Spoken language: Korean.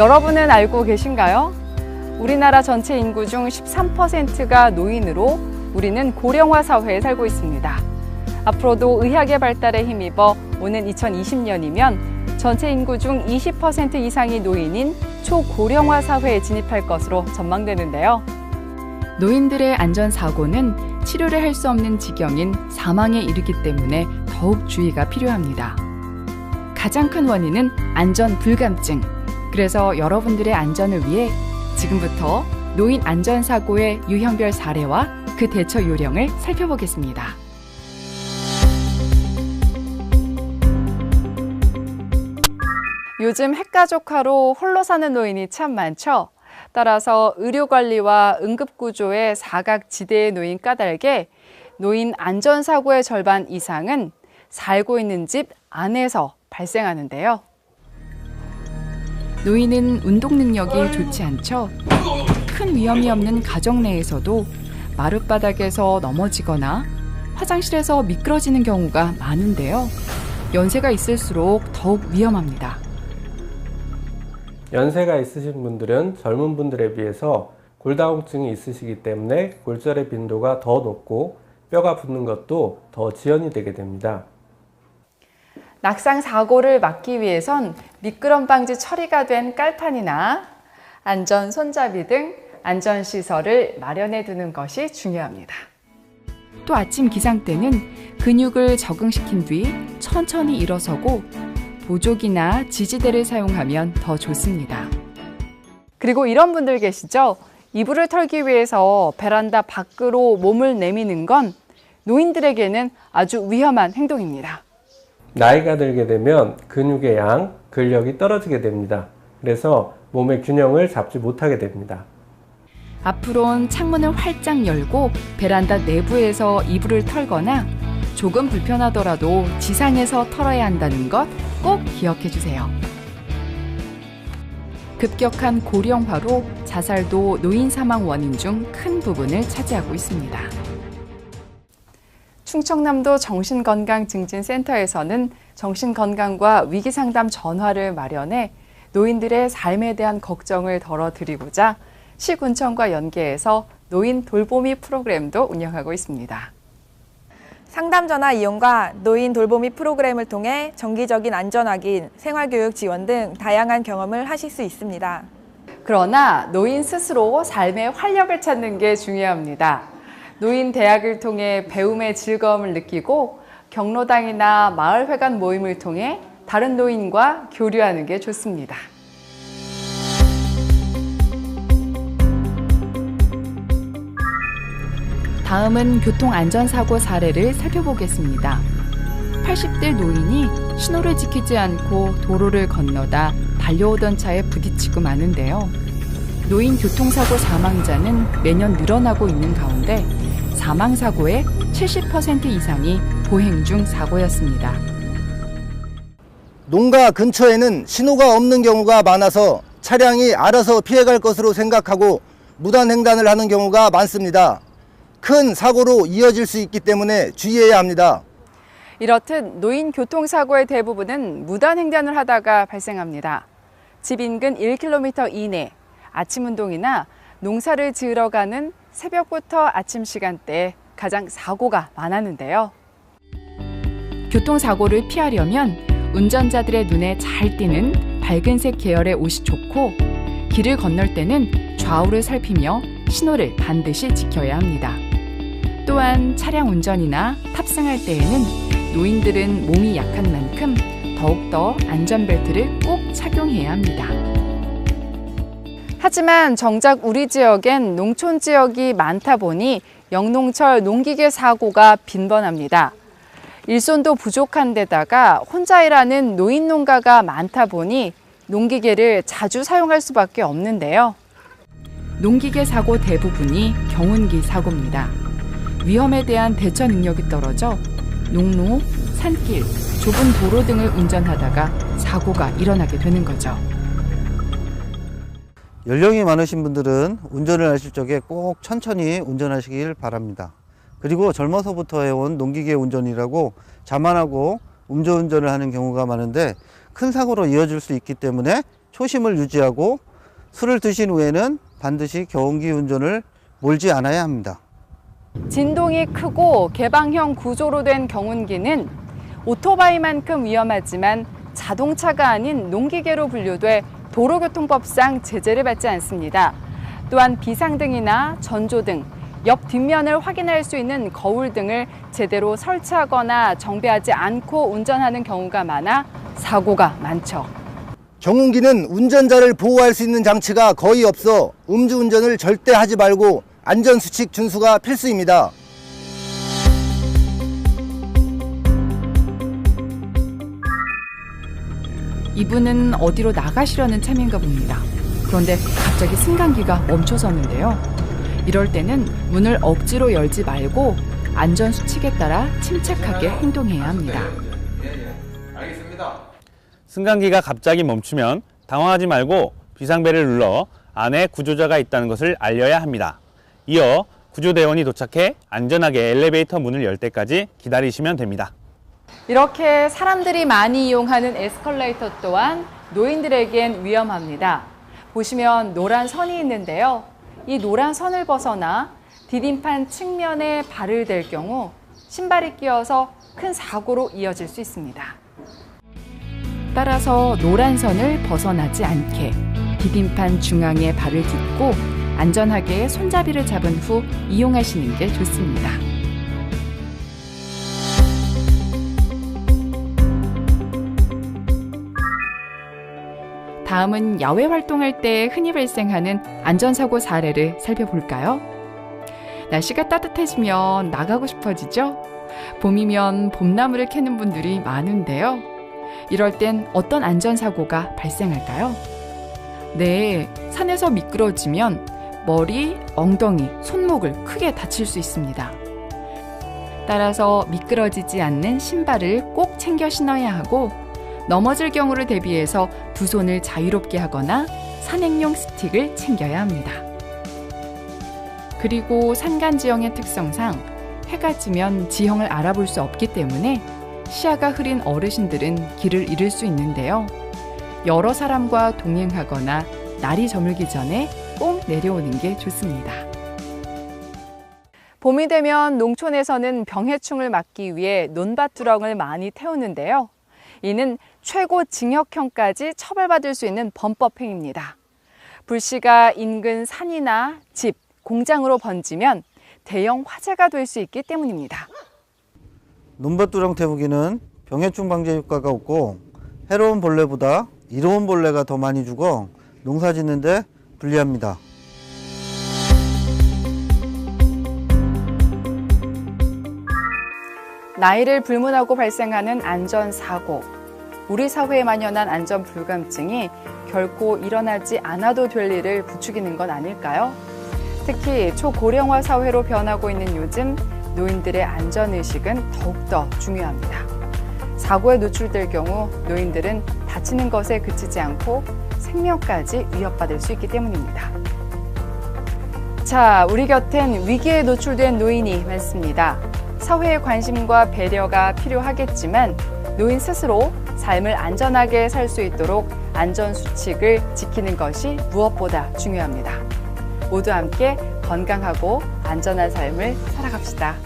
여러분은 알고 계신가요? 우리나라 전체 인구 중 13%가 노인으로 우리는 고령화 사회에 살고 있습니다. 앞으로도 의학의 발달에 힘입어 오는 2020년이면 전체 인구 중 20% 이상이 노인인 초고령화 사회에 진입할 것으로 전망되는데요. 노인들의 안전사고는 치료를 할 수 없는 지경인 사망에 이르기 때문에 더욱 주의가 필요합니다. 가장 큰 원인은 안전 불감증. 그래서 여러분들의 안전을 위해 지금부터 노인 안전사고의 유형별 사례와 그 대처 요령을 살펴보겠습니다. 요즘 핵가족화로 홀로 사는 노인이 참 많죠. 따라서 의료관리와 응급구조의 사각지대에 놓인 까닭에 노인 안전사고의 절반 이상은 살고 있는 집 안에서 발생하는데요. 노인은 운동 능력이 좋지 않죠. 큰 위험이 없는 가정 내에서도 마룻바닥에서 넘어지거나 화장실에서 미끄러지는 경우가 많은데요. 연세가 있을수록 더욱 위험합니다. 연세가 있으신 분들은 젊은 분들에 비해서 골다공증이 있으시기 때문에 골절의 빈도가 더 높고 뼈가 붓는 것도 더 지연이 되게 됩니다. 낙상 사고를 막기 위해선 미끄럼 방지 처리가 된 깔판이나 안전 손잡이 등 안전 시설을 마련해 두는 것이 중요합니다. 또 아침 기상 때는 근육을 적응시킨 뒤 천천히 일어서고 보조기나 지지대를 사용하면 더 좋습니다. 그리고 이런 분들 계시죠? 이불을 털기 위해서 베란다 밖으로 몸을 내미는 건 노인들에게는 아주 위험한 행동입니다. 나이가 들게 되면 근육의 양, 근력이 떨어지게 됩니다. 그래서 몸의 균형을 잡지 못하게 됩니다. 앞으론 창문을 활짝 열고 베란다 내부에서 이불을 털거나 조금 불편하더라도 지상에서 털어야 한다는 것 꼭 기억해 주세요. 급격한 고령화로 자살도 노인 사망 원인 중 큰 부분을 차지하고 있습니다. 충청남도 정신건강증진센터에서는 정신건강과 위기상담 전화를 마련해 노인들의 삶에 대한 걱정을 덜어드리고자 시군청과 연계해서 노인 돌보미 프로그램도 운영하고 있습니다. 상담 전화 이용과 노인 돌보미 프로그램을 통해 정기적인 안전 확인, 생활 교육 지원 등 다양한 경험을 하실 수 있습니다. 그러나 노인 스스로 삶의 활력을 찾는 게 중요합니다. 노인 대학을 통해 배움의 즐거움을 느끼고 경로당이나 마을회관 모임을 통해 다른 노인과 교류하는 게 좋습니다. 다음은 교통안전사고 사례를 살펴보겠습니다. 80대 노인이 신호를 지키지 않고 도로를 건너다 달려오던 차에 부딪히고 마는데요. 노인 교통사고 사망자는 매년 늘어나고 있는 가운데 사망 사고의 70% 이상이 보행 중 사고였습니다. 농가 근처에는 신호가 없는 경우가 많아서 차량이 알아서 피해갈 것으로 생각하고 무단 횡단을 하는 경우가 많습니다. 큰 사고로 이어질 수 있기 때문에 주의해야 합니다. 이렇듯 노인 교통사고의 대부분은 무단 횡단을 하다가 발생합니다. 집 인근 1km 이내, 아침 운동이나 농사를 지으러 가는 새벽부터 아침 시간대에 가장 사고가 많았는데요. 교통사고를 피하려면 운전자들의 눈에 잘 띄는 밝은색 계열의 옷이 좋고 길을 건널 때는 좌우를 살피며 신호를 반드시 지켜야 합니다. 또한 차량 운전이나 탑승할 때에는 노인들은 몸이 약한 만큼 더욱더 안전벨트를 꼭 착용해야 합니다. 하지만 정작 우리 지역엔 농촌 지역이 많다 보니 영농철 농기계 사고가 빈번합니다. 일손도 부족한 데다가 혼자 일하는 노인 농가가 많다 보니 농기계를 자주 사용할 수밖에 없는데요. 농기계 사고 대부분이 경운기 사고입니다. 위험에 대한 대처 능력이 떨어져 농로, 산길, 좁은 도로 등을 운전하다가 사고가 일어나게 되는 거죠. 연령이 많으신 분들은 운전을 하실 적에 꼭 천천히 운전하시길 바랍니다. 그리고 젊어서부터 해온 농기계 운전이라고 자만하고 음주운전을 하는 경우가 많은데 큰 사고로 이어질 수 있기 때문에 초심을 유지하고 술을 드신 후에는 반드시 경운기 운전을 몰지 않아야 합니다. 진동이 크고 개방형 구조로 된 경운기는 오토바이만큼 위험하지만 자동차가 아닌 농기계로 분류돼 도로교통법상 제재를 받지 않습니다. 또한 비상등이나 전조 등, 옆 뒷면을 확인할 수 있는 거울 등을 제대로 설치하거나 정비하지 않고 운전하는 경우가 많아 사고가 많죠. 경운기는 운전자를 보호할 수 있는 장치가 거의 없어 음주운전을 절대 하지 말고 안전수칙 준수가 필수입니다. 이분은 어디로 나가시려는 참인가 봅니다. 그런데 갑자기 승강기가 멈춰섰는데요. 이럴 때는 문을 억지로 열지 말고 안전 수칙에 따라 침착하게 행동해야 합니다. 승강기가 갑자기 멈추면 당황하지 말고 비상벨을 눌러 안에 구조자가 있다는 것을 알려야 합니다. 이어 구조대원이 도착해 안전하게 엘리베이터 문을 열 때까지 기다리시면 됩니다. 이렇게 사람들이 많이 이용하는 에스컬레이터 또한 노인들에겐 위험합니다. 보시면 노란 선이 있는데요. 이 노란 선을 벗어나 디딤판 측면에 발을 댈 경우 신발이 끼어서 큰 사고로 이어질 수 있습니다. 따라서 노란 선을 벗어나지 않게 디딤판 중앙에 발을 딛고 안전하게 손잡이를 잡은 후 이용하시는 게 좋습니다. 다음은 야외 활동할 때 흔히 발생하는 안전사고 사례를 살펴볼까요? 날씨가 따뜻해지면 나가고 싶어지죠? 봄이면 봄나무를 캐는 분들이 많은데요. 이럴 땐 어떤 안전사고가 발생할까요? 네, 산에서 미끄러지면 머리, 엉덩이, 손목을 크게 다칠 수 있습니다. 따라서 미끄러지지 않는 신발을 꼭 챙겨 신어야 하고 넘어질 경우를 대비해서 두 손을 자유롭게 하거나 산행용 스틱을 챙겨야 합니다. 그리고 산간 지형의 특성상 해가 지면 지형을 알아볼 수 없기 때문에 시야가 흐린 어르신들은 길을 잃을 수 있는데요. 여러 사람과 동행하거나 날이 저물기 전에 꼭 내려오는 게 좋습니다. 봄이 되면 농촌에서는 병해충을 막기 위해 논밭 두렁을 많이 태우는데요. 이는 최고 징역형까지 처벌받을 수 있는 범법 행위입니다. 불씨가 인근 산이나 집, 공장으로 번지면 대형 화재가 될 수 있기 때문입니다. 논밭두렁 태우기는 병해충 방제 효과가 없고 해로운 벌레보다 이로운 벌레가 더 많이 죽어 농사 짓는데 불리합니다. 나이를 불문하고 발생하는 안전사고. 우리 사회에 만연한 안전 불감증이 결코 일어나지 않아도 될 일을 부추기는 건 아닐까요? 특히 초고령화 사회로 변하고 있는 요즘 노인들의 안전의식은 더욱더 중요합니다. 사고에 노출될 경우 노인들은 다치는 것에 그치지 않고 생명까지 위협받을 수 있기 때문입니다. 자, 우리 곁엔 위기에 노출된 노인이 많습니다. 사회의 관심과 배려가 필요하겠지만 노인 스스로 삶을 안전하게 살 수 있도록 안전 수칙을 지키는 것이 무엇보다 중요합니다. 모두 함께 건강하고 안전한 삶을 살아갑시다.